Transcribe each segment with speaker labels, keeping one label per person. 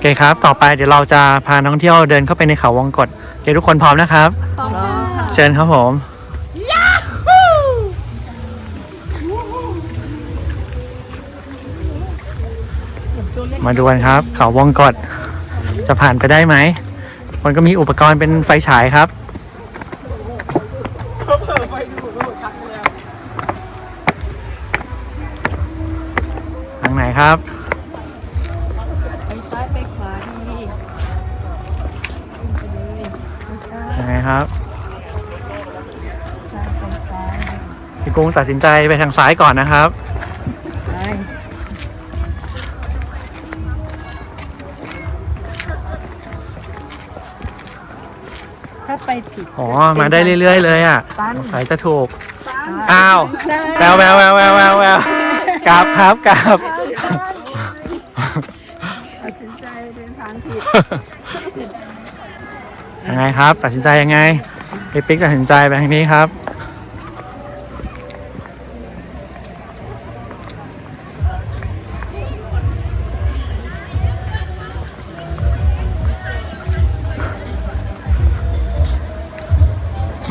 Speaker 1: เคครับ ต่อไปเดี๋ยวเราจะพานักท่องเที่ยวเดินเข้าไปในเขาวงกตโอเคทุกคนพร้อมนะครับ
Speaker 2: พร้อมค่ะ
Speaker 1: เชิญครับผมมาดูกันครับ เขาวงกตจะผ่านไปได้ไหม มันก็มีอุปกรณ์เป็นไฟฉายครับทางไหนครับ
Speaker 2: ไง
Speaker 1: ครับ
Speaker 2: ซ้ายไปซ้าย
Speaker 1: พี่กุ้งตัดสินใจไปทางซ้ายก่อนนะครับ
Speaker 2: ไปถ้าไปผิด
Speaker 1: อ๋อ มาได้เรื่อย ๆ เลยอะ
Speaker 2: ตัน
Speaker 1: สายจะถูก
Speaker 2: ตัน
Speaker 1: อ้าวแววแววแววแววแววแววกราบครับกราบ
Speaker 2: ตัดสินใจเดินทางผิด
Speaker 1: ยังไงครับ ตัดสินใจยังไงพี่ปิ๊กตัดสินใจไปทางนี้ครับ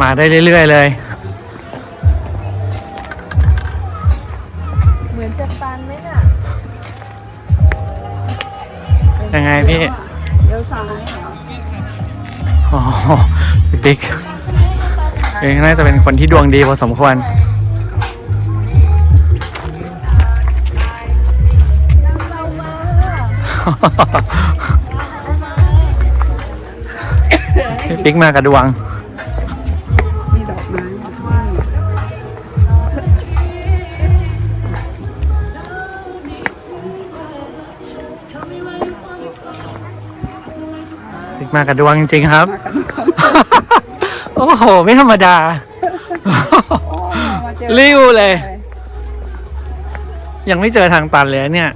Speaker 1: มาได้เรื่อย ๆ เลย
Speaker 2: เหมือนจะตันไหมน่ะ
Speaker 1: ยังไงพี่
Speaker 2: เดี๋ยวซ้ายเหรอ
Speaker 1: อ๋อพี่ปิ๊กเองน่าจะเป็นคนที่ดวงดีพอสมควร
Speaker 2: เรามา
Speaker 1: พี่ปิ๊กมากับดวง มากับดวงจริงๆครับ
Speaker 2: มากัน
Speaker 1: โอ้โห ไม่ธรรมดา
Speaker 2: มาเจอ
Speaker 1: ริ้วเลย ยังไม่เจอทางตันเลยเนี่ย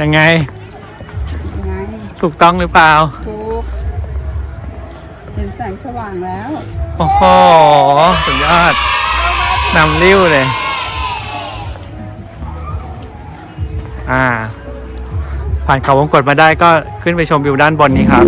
Speaker 1: ยังไง
Speaker 2: ยังไง
Speaker 1: ถูกต้องหรือเปล่า
Speaker 2: ถูกเห็นแสงสว่างแล้ว
Speaker 1: โอ้โห สุดยอดนำริ้วเลย อ่า ผ่านเขาวงกดมาได้ก็ขึ้นไปชมวิวด้านบนนี้ครับ